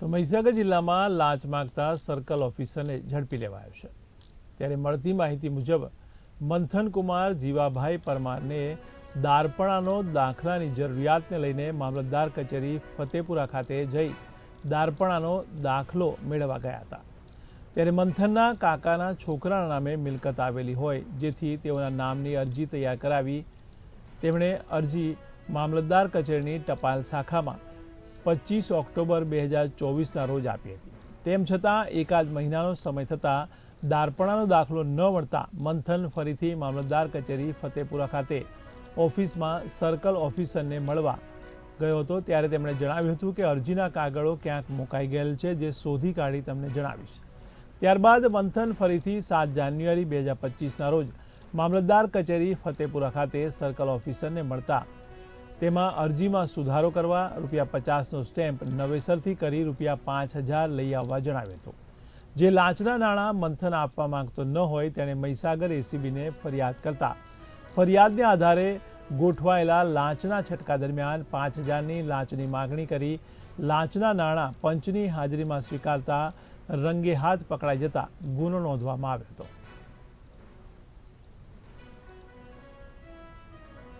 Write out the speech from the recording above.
તો મહીસાગર જિલ્લામાં લાંચ માગતા સર્કલ ઓફિસરને ઝડપી લેવાયો છે. ત્યારે મળતી માહિતી મુજબ, મંથનકુમાર જીવાભાઈ પરમારને દારપણાનો દાખલાની જરૂરિયાતને લઈને મામલતદાર કચેરી ફતેપુરા ખાતે જઈ દારપણાનો દાખલો મેળવવા ગયા હતા. ત્યારે મંથનના કાકાના છોકરાના નામે મિલકત આવેલી હોય, જેથી તેઓના નામની અરજી તૈયાર કરાવી તેમણે અરજી મામલતદાર કચેરીની ટપાલ શાખામાં પચીસ ઓક્ટોબર બે હજાર ચોવીસના રોજ આપી હતી. તેમ છતાં, એકાદ મહિનાનો સમય થતાં દારપણાનો દાખલો ન મળતા મંથન ફરીથી મામલતદાર કચેરી ફતેપુરા ખાતે ઓફિસમાં સર્કલ ઓફિસરને મળવા ગયો હતો. ત્યારે તેમણે જણાવ્યું હતું કે અરજીના કાગળો ક્યાંક મુકાઈ ગયેલ છે, જે શોધી કાઢી તમને જણાવીશ. ત્યારબાદ મંથન ફરીથી સાત જાન્યુઆરી બે હજાર પચીસના રોજ મામલતદાર કચેરી ફતેપુરા ખાતે સર્કલ ઓફિસરને મળતા તેમાં અરજીમાં સુધારો કરવા રૂપિયા પચાસનો સ્ટેમ્પ નવેસરથી કરી રૂપિયા પાંચ હજાર લઈ આવવા જણાવ્યું હતું. જે લાંચના નાણાં મંથન આપવા માંગતો ન હોય તેણે મહીસાગર એસીબીને ફરિયાદ કરતા. ફરિયાદને આધારે ગોઠવાયેલા લાંચના છટકા દરમિયાન પાંચ હજારની લાંચની માગણી કરી લાંચના નાણાં પંચની હાજરીમાં સ્વીકારતા રંગે હાથ પકડાઈ જતા ગુનો નોંધવામાં આવ્યો હતો.